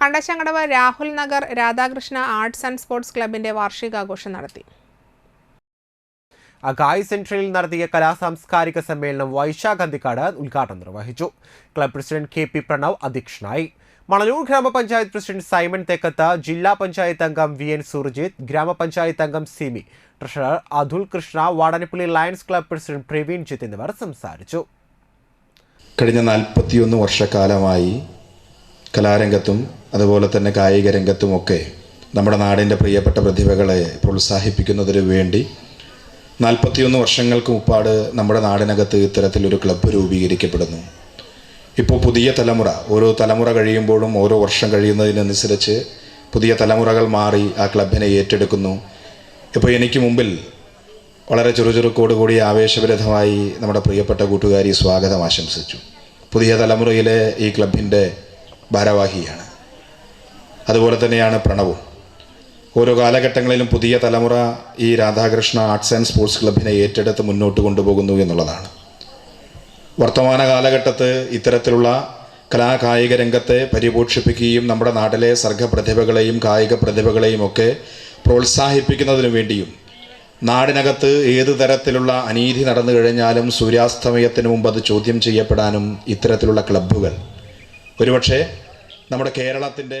Kandassankadavu Rahul Nagar Radhakrishna arts and sports ക്ലബിന്റെ വാർഷികാഘോഷം നടത്തി. അഗായ് സെൻട്രലിൽ നടത്തിയ കലാസാംസ്കാരിക സമ്മേളനം വൈശാഖ് അന്തിക്കാട് ഉദ്ഘാടനം നിർവഹിച്ചു. Club president K P Pranav അധ്യക്ഷനായി. മണലൂർ ഗ്രാമപഞ്ചായത്ത് പ്രസിഡന്റ് സൈമൺ തേക്കത്ത് ജില്ലാ പഞ്ചായത്ത് അംഗം വി എൻ സുർജിത്ത് ഗ്രാമപഞ്ചായത്ത് അംഗം Simi treasurer Athul Krishna Vadanappally Lions club president Praveen Jith എന്നിവർ സംസാരിച്ചു. കഴിഞ്ഞ നാൽപ്പത്തിയൊന്ന് വർഷക്കാലമായി കലാരംഗത്തും അതുപോലെ തന്നെ കായിക രംഗത്തുമൊക്കെ നമ്മുടെ നാടിന്റെ പ്രിയപ്പെട്ട പ്രതിഭകളെ പ്രോത്സാഹിപ്പിക്കുന്നതിന് വേണ്ടി നാൽപ്പത്തിയൊന്ന് വർഷങ്ങൾക്ക് മുപ്പാട് നമ്മുടെ നാടിനകത്ത് ഇത്തരത്തിലൊരു ക്ലബ്ബ് രൂപീകരിക്കപ്പെടുന്നു. ഇപ്പോൾ പുതിയ തലമുറ ഓരോ തലമുറ കഴിയുമ്പോഴും ഓരോ വർഷം കഴിയുന്നതിനനുസരിച്ച് പുതിയ തലമുറകൾ മാറി ആ ക്ലബിനെ ഏറ്റെടുക്കുന്നു. ഇപ്പോൾ എനിക്ക് മുമ്പിൽ വളരെ ചെറു ചെറുക്കോട് കൂടി ആവേശഭരിതമായി നമ്മുടെ പ്രിയപ്പെട്ട കൂട്ടുകാരി സ്വാഗതം ആശംസിച്ചു. പുതിയ തലമുറയിലെ ഈ ക്ലബിന്റെ ഭാരവാഹിയാണ്. അതുപോലെ തന്നെയാണ് പ്രണവും. ഓരോ കാലഘട്ടങ്ങളിലും പുതിയ തലമുറ ഈ രാധാകൃഷ്ണ ആർട്സ് ആൻഡ് സ്പോർട്സ് ക്ലബിനെ ഏറ്റെടുത്ത് മുന്നോട്ട് കൊണ്ടുപോകുന്നു എന്നുള്ളതാണ്. വർത്തമാന കാലഘട്ടത്ത് ഇത്തരത്തിലുള്ള കലാകായിക രംഗത്തെ പരിപോഷിപ്പിക്കുകയും നമ്മുടെ നാട്ടിലെ സർഗപ്രതിഭകളെയും കായിക പ്രതിഭകളെയും ഒക്കെ പ്രോത്സാഹിപ്പിക്കുന്നതിനു വേണ്ടിയും നാടിനകത്ത് ഏത് തരത്തിലുള്ള അനീതി നടന്നു കഴിഞ്ഞാലും സൂര്യാസ്തമയത്തിന് മുമ്പ് അത് ചോദ്യം ചെയ്യപ്പെടാനും ഇത്തരത്തിലുള്ള ക്ലബ്ബുകൾ. ഒരുപക്ഷെ നമ്മുടെ കേരളത്തിന്റെ